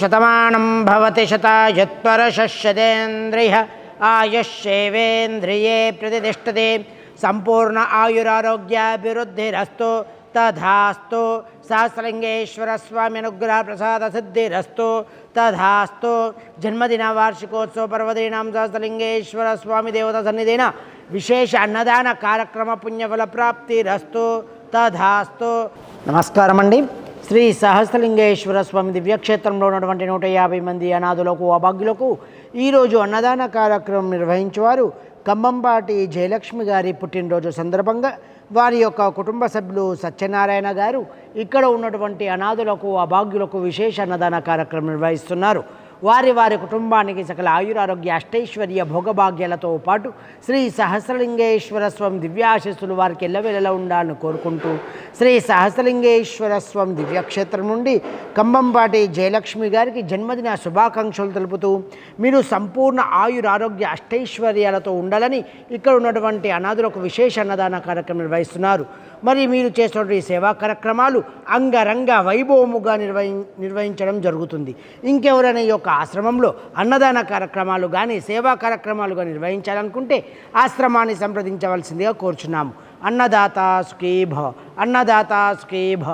శతమానం భవతి శతాయత్పరశస్యతేంద్రియ ఆయుష్యేవేంద్రియే ప్రతిష్టతే. సంపూర్ణ ఆయురారోగ్యాభివృద్ధిరస్తు. తధాస్తు సహస్రలింగేశ్వర స్వామి అనుగ్రహ ప్రసాద సిద్ధిరస్తు తధాస్తు జన్మదిన వార్షికోత్సవ పర్వదీనాం సహస్రలింగేశ్వర స్వామి దేవత సన్నిధిన విశేష అన్నదాన కార్యక్రమ పుణ్యఫల ప్రాప్తిరస్తు తధాస్తు నమస్కారం అండి శ్రీ సహస్రలింగేశ్వర స్వామి దివ్యక్షేత్రంలో ఉన్నటువంటి నూట యాభై మంది అనాథులకు అభాగ్యులకు ఈరోజు అన్నదాన కార్యక్రమం నిర్వహించేవారు కంబంపాటి జయలక్ష్మి గారి పుట్టినరోజు సందర్భంగా వారి యొక్క కుటుంబ సభ్యులు సత్యనారాయణ గారు ఇక్కడ ఉన్నటువంటి అనాథులకు అభాగ్యులకు విశేష అన్నదాన కార్యక్రమం నిర్వహిస్తున్నారు. వారి వారి కుటుంబానికి సకల ఆయురారోగ్య అష్టైశ్వర్య భోగభాగ్యాలతో పాటు శ్రీ సహస్రలింగేశ్వర స్వామి దివ్యాశస్సులు వారికి ఎల్లవెల్లలా ఉండాలని కోరుకుంటూ శ్రీ సహస్రలింగేశ్వర స్వామి దివ్యక్షేత్రం నుండి కంబంపాటి జయలక్ష్మి గారికి జన్మదిన శుభాకాంక్షలు తెలుపుతూ మీరు సంపూర్ణ ఆయురారోగ్య అష్టైశ్వర్యాలతో ఉండాలని ఇక్కడ ఉన్నటువంటి అనాథులకు విశేష అన్నదాన కార్యక్రమం నిర్వహిస్తున్నారు. మరి మీరు చేస్తున్న ఈ సేవా కార్యక్రమాలు అంగరంగ వైభవముగా నిర్వహి నిర్వహించడం జరుగుతుంది. ఇంకెవరైనా ఈ యొక్క ఆశ్రమంలో అన్నదాన కార్యక్రమాలు కానీ సేవా కార్యక్రమాలు కానీ నిర్వహించాలనుకుంటే ఆశ్రమాన్ని సంప్రదించవలసిందిగా కోరుచున్నాము. అన్నదాత సుఖీభ అన్నదాత సుఖీభ